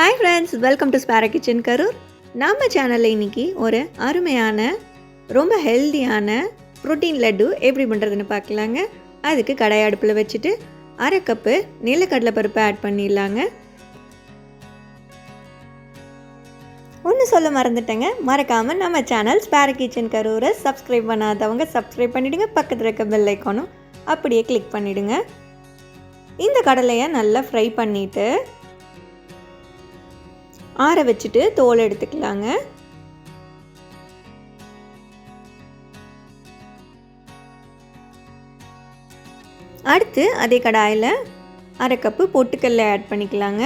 Hi friends welcome to spare kitchen Karur நம்ம சேனலில் இன்றைக்கி ஒரு அருமையான ரொம்ப ஹெல்தியான ப்ரோட்டீன் லட்டு எப்படி பண்ணுறதுன்னு பார்க்கலாங்க. அதுக்கு கடாய் அடுப்பில் வச்சுட்டு அரை கப்பு நிலக்கடலை பருப்பு ஆட் பண்ணிடலாங்க. ஒன்று சொல்ல மறந்துட்டேங்க. மறக்காமல் நம்ம சேனல் ஸ்பேர கிச்சன் கரூரை சப்ஸ்கிரைப் பண்ணாதவங்க சப்ஸ்கிரைப் பண்ணிவிடுங்க பக்கத்தில் இருக்க பெல் ஐக்கானும் அப்படியே கிளிக் பண்ணிவிடுங்க இந்த கடலையை நல்லா ஃப்ரை பண்ணிவிட்டு ஆற வச்சுட்டு தோல் எடுத்துக்கலாங்க. அடுத்து அதே கடாயில் அரை கப்பு பொட்டுக்கல்லை ஆட் பண்ணிக்கலாங்க.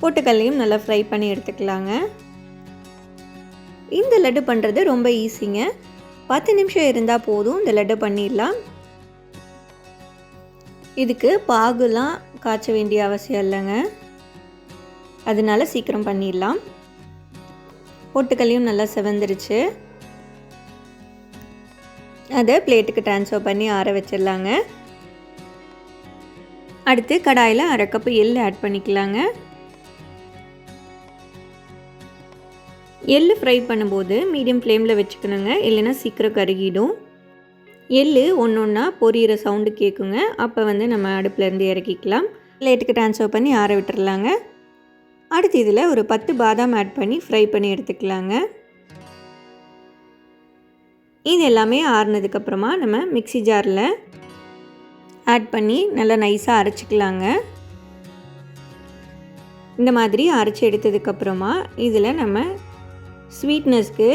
பொட்டுக்கல்லையும் நல்லா ஃப்ரை பண்ணி எடுத்துக்கலாங்க. இந்த லட்டு பண்ணுறது ரொம்ப ஈஸிங்க பத்து நிமிஷம் இருந்தால் போதும் இந்த லட்டு பண்ணிடலாம். இதுக்கு பாகுலாம் காய்ச்ச வேண்டிய அவசியம் இல்லைங்க. அதனால சீக்கிரம் பண்ணிடலாம். பொட்டுக்கல்லையும் நல்லா செவந்துருச்சு. அதை பிளேட்டுக்கு ட்ரான்ஸ்ஃபர் பண்ணி ஆற வச்சிடலாங்க. அடுத்து கடாயில் அரை கப்பு எள் ஆட் பண்ணிக்கலாங்க. எள் ஃப்ரை பண்ணும்போது மீடியம் ஃப்ளேமில் வச்சுக்கணுங்க. இல்லைன்னா சீக்கிரம் கருகிடும். எள் ஒன்று ஒன்றா பொரியிற சவுண்டு கேட்குங்க அப்போ வந்து நம்ம அடுப்புலேருந்து இறக்கிக்கலாம். பிளேட்டுக்கு ட்ரான்ஸ்ஃபர் பண்ணி ஆற விட்டுறலாங்க. அடுத்து இதில் ஒரு பத்து பாதாம் ஆட் பண்ணி ஃப்ரை பண்ணி எடுத்துக்கலாங்க. இது எல்லாமே ஆறுனதுக்கப்புறமா நம்ம மிக்சி ஜாரில் ஆட் பண்ணி நல்லா நைஸாக அரைச்சிக்கலாங்க. இந்த மாதிரி அரைச்சி எடுத்ததுக்கப்புறமா இதில் நம்ம ஸ்வீட்னஸ்க்கு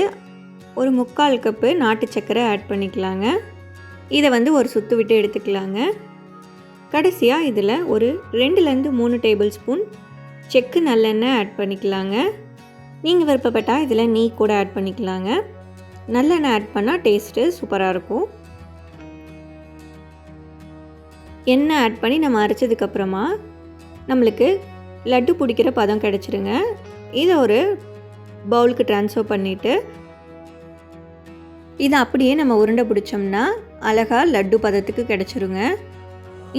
ஒரு முக்கால் கப்பு நாட்டு சர்க்கரை ஆட் பண்ணிக்கலாங்க. இதை வந்து ஒரு சுத்து விட்டு எடுத்துக்கலாங்க. கடைசியாக இதில் ஒரு ரெண்டுலேருந்து மூணு டேபிள் ஸ்பூன் செக்கு நல்லெண்ணெய் ஆட் பண்ணிக்கலாங்க. நீங்கள் விருப்பப்பட்டால் இதில் நெய் கூட ஆட் பண்ணிக்கலாங்க. நல்லெண்ணெய் ஆட் பண்ணால் டேஸ்ட்டு சூப்பராக இருக்கும். எண்ணெய் ஆட் பண்ணி நம்ம அரைச்சதுக்கப்புறமா நம்மளுக்கு லட்டு பிடிக்கிற பதம் கிடச்சிருங்க. இதை ஒரு பவுலுக்கு ட்ரான்ஸ்ஃபர் பண்ணிவிட்டு இதை அப்படியே நம்ம உருண்டை பிடிச்சோம்னா அழகாக லட்டு பதத்துக்கு கிடச்சிருங்க.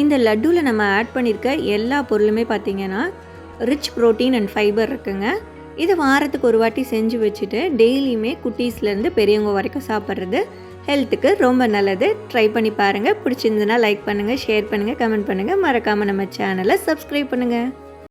இந்த லட்டுவில் நம்ம ஆட் பண்ணியிருக்க எல்லா பொருளுமே பார்த்திங்கன்னா ரிச் ப்ரோட்டீன் அண்ட் ஃபைபர் இருக்குங்க. இது வாரத்துக்கு ஒரு வாட்டி செஞ்சு வச்சுட்டு டெய்லியுமே குட்டீஸ்லேருந்து பெரியவங்க வரைக்கும் சாப்பிட்றது ஹெல்த்துக்கு ரொம்ப நல்லது. ட்ரை பண்ணி பாருங்கள் பிடிச்சிருந்துன்னா லைக் பண்ணுங்கள் ஷேர் பண்ணுங்கள் கமெண்ட் பண்ணுங்கள் மறக்காமல் நம்ம சேனலை சப்ஸ்கிரைப் பண்ணுங்கள்